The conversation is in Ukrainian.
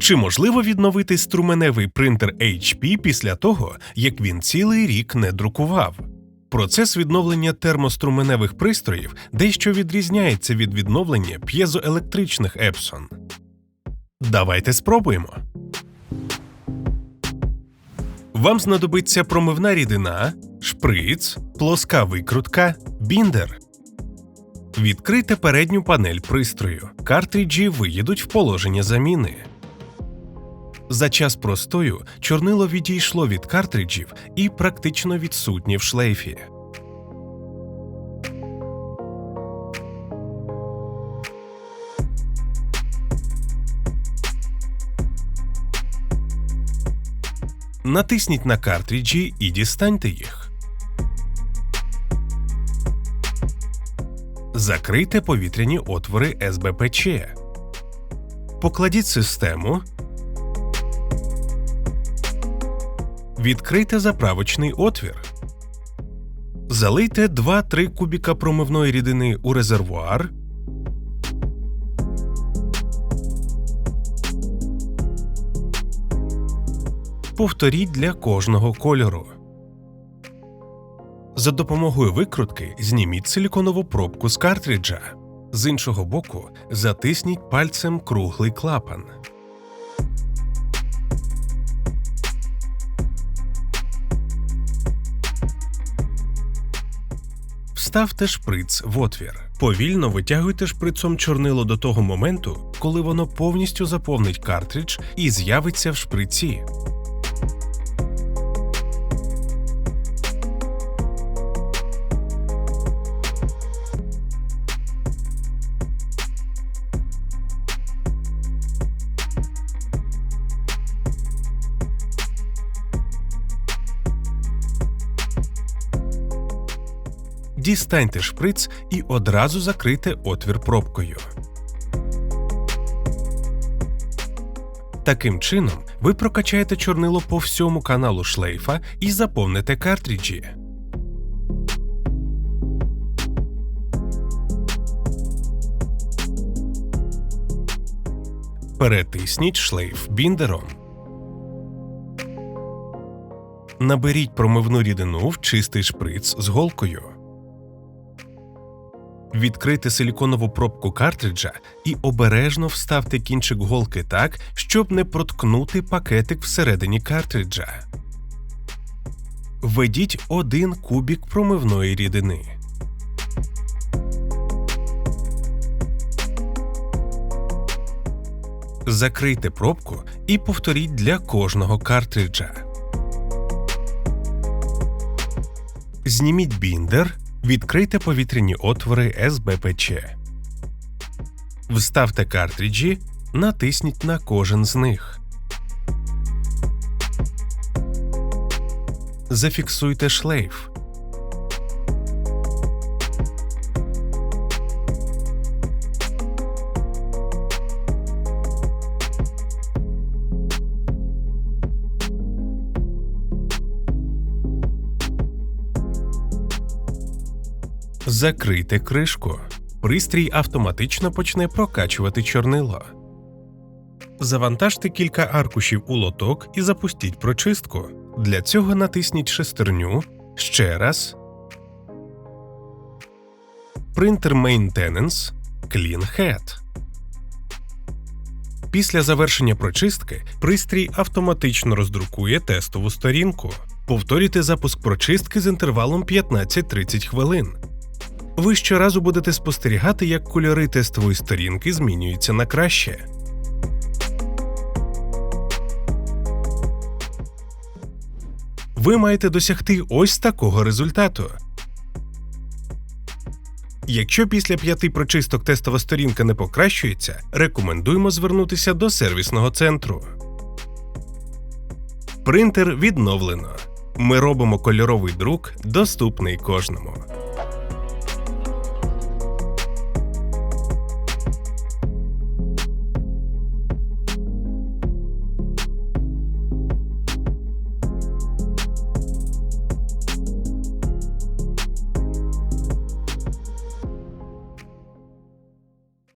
Чи можливо відновити струменевий принтер HP після того, як він цілий рік не друкував? Процес відновлення термоструменевих пристроїв дещо відрізняється від відновлення п'єзоелектричних Epson. Давайте спробуємо. Вам знадобиться промивна рідина, шприц, плоска викрутка, біндер. Відкрийте передню панель пристрою. Картриджі виїдуть в положення заміни. За час простою чорнило відійшло від картриджів і практично відсутнє в шлейфі. Натисніть на картриджі і дістаньте їх. Закрийте повітряні отвори СБПЧ. Покладіть систему. Відкрийте заправочний отвір. Залийте 2-3 кубіка промивної рідини у резервуар. Повторіть для кожного кольору. За допомогою викрутки зніміть силіконову пробку з картриджа. З іншого боку, затисніть пальцем круглий клапан. Вставте шприц в отвір. Повільно витягуйте шприцом чорнило до того моменту, коли воно повністю заповнить картридж і з'явиться в шприці. Дістаньте шприц і одразу закрийте отвір пробкою. Таким чином, ви прокачаєте чорнило по всьому каналу шлейфа і заповните картриджі. Перетисніть шлейф біндером. Наберіть промивну рідину в чистий шприц з голкою. Відкрийте силіконову пробку картриджа і обережно вставте кінчик голки так, щоб не проткнути пакетик всередині картриджа. Введіть один кубік промивної рідини. Закрийте пробку і повторіть для кожного картриджа. Зніміть біндер, відкрийте повітряні отвори СБПЧ. Вставте картриджі, натисніть на кожен з них. Зафіксуйте шлейф. Закрийте кришку. Пристрій автоматично почне прокачувати чорнило. Завантажте кілька аркушів у лоток і запустіть прочистку. Для цього натисніть шестерню ще раз. Printer Maintenance Clean Head. Після завершення прочистки пристрій автоматично роздрукує тестову сторінку. Повторюйте запуск прочистки з інтервалом 15-30 хвилин. Ви щоразу будете спостерігати, як кольори тестової сторінки змінюються на краще. Ви маєте досягти ось такого результату. Якщо після п'яти прочисток тестова сторінка не покращується, рекомендуємо звернутися до сервісного центру. Принтер відновлено. Ми робимо кольоровий друк доступний кожному.